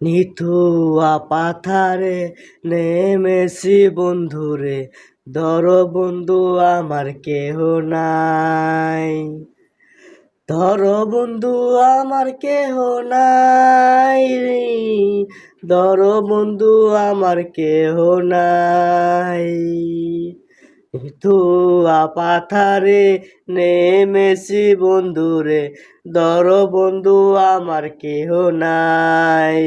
নিথুয়া পাথারে নেমেছি বন্ধুরে ধর বন্ধু আমার কেহ নাই। ধর বন্ধু আমার কেহ নাই ধর বন্ধু আমার কেহ নাই। ধুয়া পাথারে, নেমেছি বন্ধুরে। ধর বন্ধু, আমার কেহ নাই।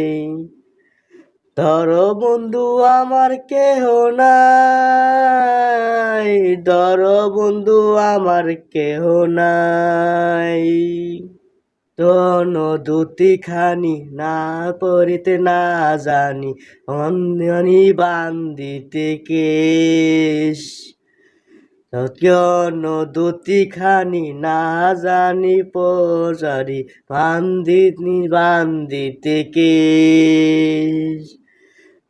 ধর বন্ধু, আমার কেহ নাই। ধর বন্ধু, আমার কেহ নাই। তন দুটি খানি না পড়িতে না জানি, অন্যনি বান্দিতে কেশ। কেন দুটি খানি না জানি পজারি বান্দিনি বান্দিতে কে?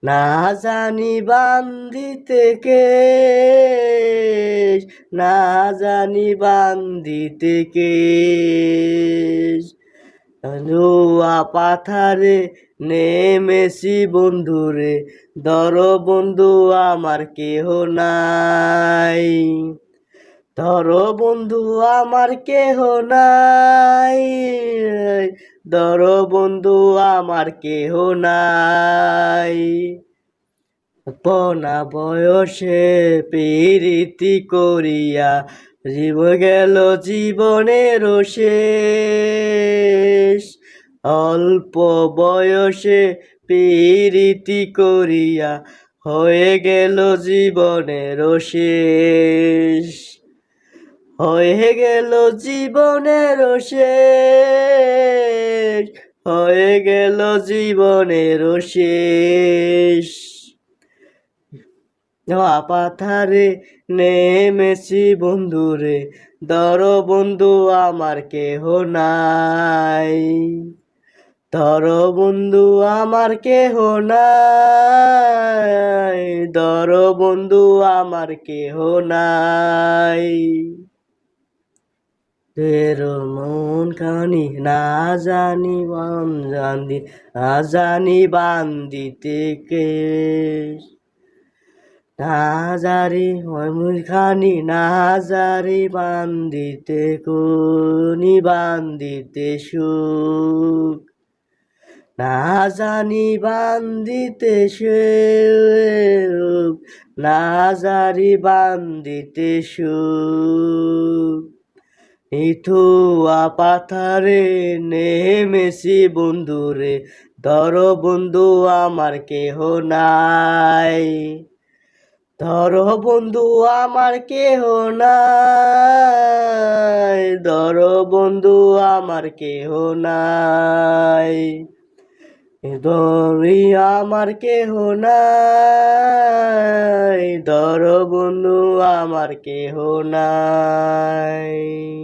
না জানি বান্দিতে কেশ না জানি বান্দিতে কেশ রুয়া পাথারে নেমেছি বন্ধুরে, ধর বন্ধু আমার কেহ নাই। ধর বন্ধু আমার কেহ নাই, ধর বন্ধু আমার কেহ নাই। পনা বয়সে প্রীতি করিয়া জীব গেল জীবনের শেষ। অল্প বয়সে প্রীতি করিয়া হয়ে গেল জীবনের শেষ। হয়ে গেল জীবনের শেষ। হয়ে গেল জীবনের শেষ। পাথারে নেমেছি বন্ধুরে দর বন্ধু আমার কেহ নাই। দর বন্ধু আমার কেহ নাই দর বন্ধু আমার কেহ নাই। তের মন কানি, না জানি বান জানি, না জানি বান্দিতে কে। নাজারি খানি নাজারি বান্দিতে, কোনি বান্দিতে সুখ। না জানি বান্দিতে সুখ, না জারি বান্দিতে সুখ। ইথুয়া পাথারে নেমেছি বন্ধুরে, ধর বন্ধু আমার কেহ নাই। ধর বন্ধু, আমার কেহ নাই। ধরো বন্ধু, আমার কেহ নাই। ধরি, আমার কেহ নাই। ধরো বন্ধু, আমার কেহ নাই।